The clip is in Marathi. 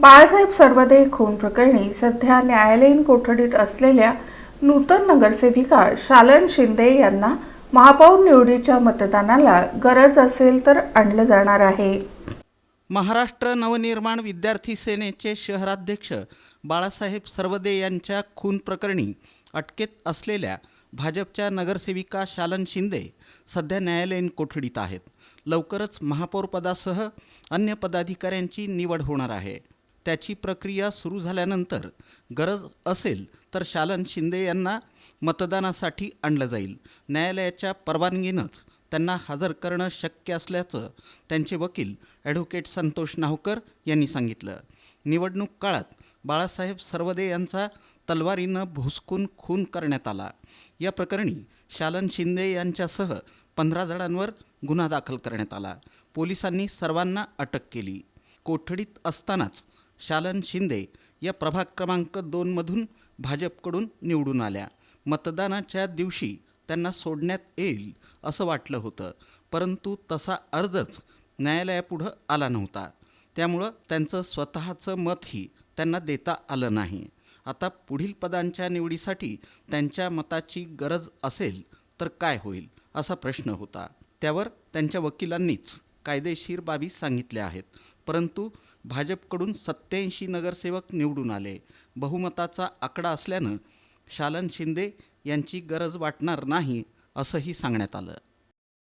बाळासाहेब सर्वदे खून प्रकरणी सध्या न्यायालयीन कोठडीत असलेल्या नूतन नगरसेविका शालन शिंदे यांना महापौर निवडीच्या मतदानाला गरज असेल तर आणलं जाणार आहे. महाराष्ट्र नवनिर्माण विद्यार्थी सेनेचे शहराध्यक्ष बाळासाहेब सर्वदे यांच्या खून प्रकरणी अटकेत असलेल्या भाजपच्या नगरसेविका शालन शिंदे सध्या न्यायालयीन कोठडीत आहेत. लवकरच महापौरपदासह अन्य पदाधिकाऱ्यांची निवड होणार आहे. त्याची प्रक्रिया सुरू झाल्यानंतर गरज असेल तर शालन शिंदे यांना मतदानासाठी आणलं जाईल. न्यायालयाच्या परवानगीनंच त्यांना हजर करणं शक्य असल्याचं त्यांचे वकील ॲडव्होकेट संतोष नाहकर यांनी सांगितलं. निवडणूक काळात बाळासाहेब सर्वदे यांचा तलवारीनं भुसकून खून करण्यात आला. या प्रकरणी शालन शिंदे यांच्यासह पंधरा जणांवर गुन्हा दाखल करण्यात आला. पोलिसांनी सर्वांना अटक केली. कोठडीत असतानाच शालन शिंदे या प्रभाग क्रमांक दोनमधून भाजपकडून निवडून आल्या. मतदानाच्या दिवशी त्यांना सोडण्यात येईल असं वाटलं होतं. परंतु तसा अर्जच न्यायालयापुढं आला नव्हता. त्यामुळं त्यांचं स्वतःचं मतही त्यांना देता आलं नाही. आता पुढील पदांच्या निवडीसाठी त्यांच्या मताची गरज असेल तर काय होईल असा प्रश्न होता. त्यावर त्यांच्या वकिलांनीच कायदेशीर बाबी सांगितल्या आहेत. परंतु भाजपकडून सत्याऐंशी नगरसेवक निवडून आले. बहुमताचा आकडा असल्यानं शालन शिंदे यांची गरज वाटणार नाही असंही सांगण्यात आलं.